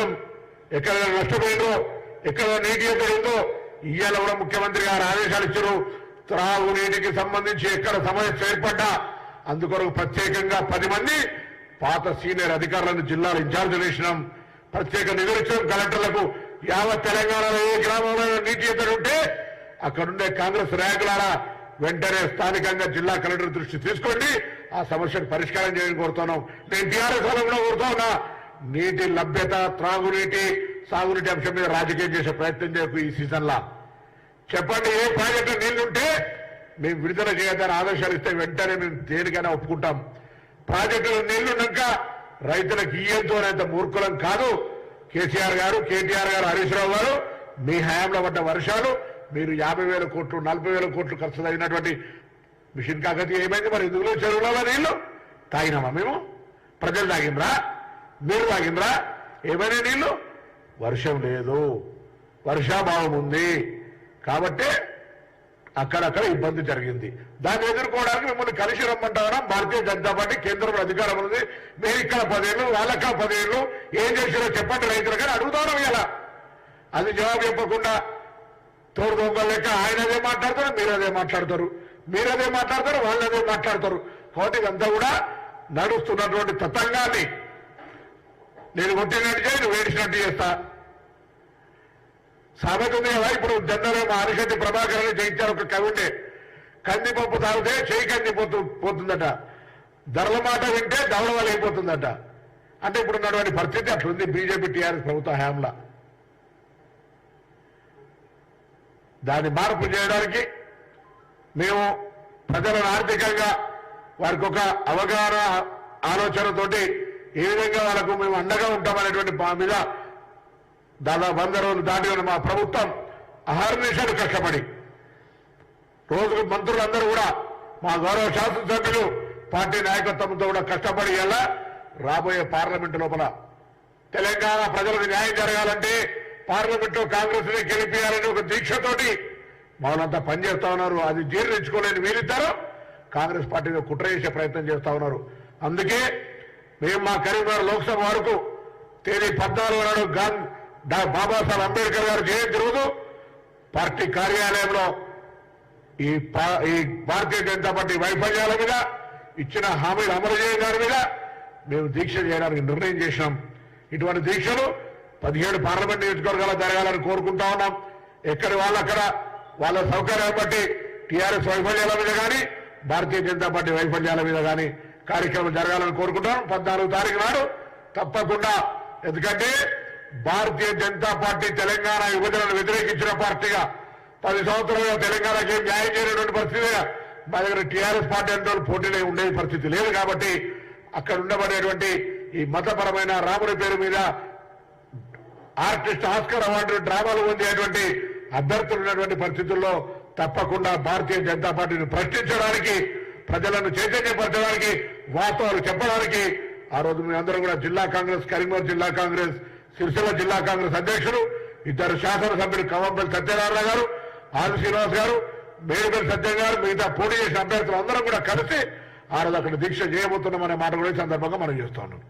చూసినాం ఎక్కడ నష్టపోయిందో ఎక్కడ నీటి ఎక్కడ ఉందో ఇవాళ కూడా ముఖ్యమంత్రి గారు ఆదేశాలు ఇచ్చారు. త్రాగునీటికి సంబంధించి ఎక్కడ సమస్య ఏర్పడ్డా అందుకొరకు ప్రత్యేకంగా పది మంది పాత సీనియర్ అధికారులను జిల్లాల ఇన్ఛార్జ్ వేసినాం ప్రత్యేక నిధులు కలెక్టర్లకు యావత్ తెలంగాణలో ఏ గ్రామంలో నీటి ఎద్దడి ఉంటే అక్కడుండే కాంగ్రెస్ నాయకులారా వెంటనే స్థానికంగా జిల్లా కలెక్టర్ దృష్టి తీసుకోండి. ఆ సమస్యను పరిష్కారం చేయని కోరుతున్నాం. నేను టీఆర్ఎస్ కూడా కోరుతా ఉన్నా. నీటి లభ్యత త్రాగునీటి సాగునీటి అంశం మీద రాజకీయం చేసే ప్రయత్నం చేయకు ఈ సీజన్లా. చెప్పండి ఏ ప్రాజెక్టు నీళ్ళుంటే మేము విడుదల చేయొద్దని ఆదేశాలు ఇస్తే వెంటనే మేము దేనికైనా ఒప్పుకుంటాం. ప్రాజెక్టులు నీళ్ళున్నాక రైతులకు ఇయ్యంతో అనేంత మూర్ఖులం కాదు. కేసీఆర్ గారు కేటీఆర్ గారు హరీష్ రావు గారు మీ హయాంలో పడ్డ వర్షాలు మీరు యాభై వేల కోట్లు నలభై వేల కోట్లు ఖర్చు తగినటువంటి మిషన్ కాకతీ ఏమైంది మరి ఎందుకులో చెరువులో నీళ్ళు తాగినామా మేము? ప్రజలు తాగినరా మీరు తాగినరా ఏమైనా నీళ్ళు వర్షం లేదు. వర్షాభావం ఉంది. కాబట్టి అక్కడక్కడ ఇబ్బంది జరిగింది. దాన్ని ఎదుర్కోవడానికి మిమ్మల్ని కలిసి రమ్మంటారా? భారతీయ జనతా పార్టీ కేంద్రంలో అధికారం ఉంది. మీరు ఇక్కడ పదేళ్ళు వాళ్ళక్క పదేళ్ళు ఏం చేసారో చెప్పండి రైతులు కానీ అడుగుతాను ఇలా. అది జవాబు చెప్పకుండా తోడు దొంగ లెక్క ఆయన అదే మాట్లాడతారు మీరు అదే మాట్లాడతారు. మీరు అదే మాట్లాడతారు వాళ్ళు అదే మాట్లాడతారు. కాబట్టి ఇదంతా కూడా నడుస్తున్నటువంటి తతంగాన్ని నేను కొట్టినట్టు చేయి నువ్వు ఏడిచినట్టు చేస్తా. సామెత ఉంది కదా ఇప్పుడు జనరల్ మా అరిశెట్టి ప్రభాకర్ అని జయించారు ఒక కవి ఉండే కందిపప్పు తాగితే చేయి కంది పోతు పోతుందట. ధరల మాట వింటే దవల వల్ల అయిపోతుందట. అంటే ఇప్పుడు ఉన్నటువంటి పరిస్థితి అట్లుంది బీజేపీ టీఆర్ఎస్ ప్రభుత్వ హయాంలా. దాన్ని మార్పు చేయడానికి మేము ప్రజలను ఆర్థికంగా వారికి ఒక అవగాహన ఆలోచనతోటి ఏ విధంగా వాళ్ళకు మేము అండగా ఉంటామనేటువంటి మా మీద దాదాపు వంద రోజులు దాటి మా ప్రభుత్వం అహర్నిశలు కష్టపడి రోజుకు మంత్రులందరూ కూడా మా గౌరవ శాసనసభ్యులు పార్టీ నాయకత్వంతో కూడా కష్టపడి ఎలా రాబోయే పార్లమెంటు లోపల తెలంగాణ ప్రజలకు న్యాయం జరగాలంటే పార్లమెంట్లో కాంగ్రెస్ని గెలిపించాలని ఒక దీక్షతోటి మనంతా పనిచేస్తా ఉన్నారు. అది జీర్ణించుకోలేని వీరిద్దరు కాంగ్రెస్ పార్టీలో కుట్ర చేసే ప్రయత్నం చేస్తా ఉన్నారు. అందుకే మేము మా కరీంనగర్ లోక్సభ వరకు తేదీ పద్నాలుగు నాడు గాంధీ బాబాసాహెబ్ అంబేద్కర్ గారు జయంతి రోజు పార్టీ కార్యాలయంలో ఈ ఈ భారతీయ జనతా పార్టీ వైఫల్యాల మీద ఇచ్చిన హామీలు అమలు చేయడం మీద మేము దీక్ష చేయడానికి నిర్ణయం చేసినాం. ఇటువంటి దీక్షలు పదిహేడు పార్లమెంట్ నియోజకవర్గాలు జరగాలని కోరుకుంటా ఉన్నాం. ఎక్కడి వాళ్ళు అక్కడ వాళ్ళ సౌకర్యాన్ని బట్టి టీఆర్ఎస్ వైఫల్యాల మీద కానీ భారతీయ జనతా పార్టీ వైఫల్యాల మీద కానీ కార్యక్రమం జరగాలని కోరుకుంటాం. పద్నాలుగు తారీఖు నాడు తప్పకుండా. ఎందుకంటే భారతీయ జనతా పార్టీ తెలంగాణ యువజనను వ్యతిరేకించిన పార్టీగా పది సంవత్సరాలుగా తెలంగాణకి ఏం న్యాయం చేయనటువంటి పరిస్థితి మా దగ్గర టీఆర్ఎస్ పార్టీ అంటే వాళ్ళు పోటీలో ఉండే పరిస్థితి లేదు కాబట్టి అక్కడ ఉండబడేటువంటి ఈ మతపరమైన రాముడి పేరు మీద ఆర్టిస్ట్ ఆస్కర్ అవార్డు డ్రామాలు పొందేటువంటి అభ్యర్థులు ఉన్నటువంటి పరిస్థితుల్లో తప్పకుండా భారతీయ జనతా పార్టీని ప్రశ్నించడానికి ప్రజలను చైతన్యపరచడానికి వాస్తవాలు చెప్పడానికి ఆ రోజు మీ అందరూ కూడా జిల్లా కాంగ్రెస్ కరీంనగర్ జిల్లా కాంగ్రెస్ సిరిసిల్ల జిల్లా కాంగ్రెస్ అధ్యక్షులు ఇద్దరు శాసనసభ్యులు కవంపల్లి సత్యనారాయణ గారు ఆది శ్రీనివాస్ గారు మేడిపల్లి సత్యం గారు మిగతా పోటీ చేసిన అభ్యర్థులు అందరం కూడా కలిసి ఆ రోజు అక్కడ దీక్ష చేయబోతున్నామనే మాట కూడా ఈ సందర్భంగా మనం చేస్తా ఉన్నాం.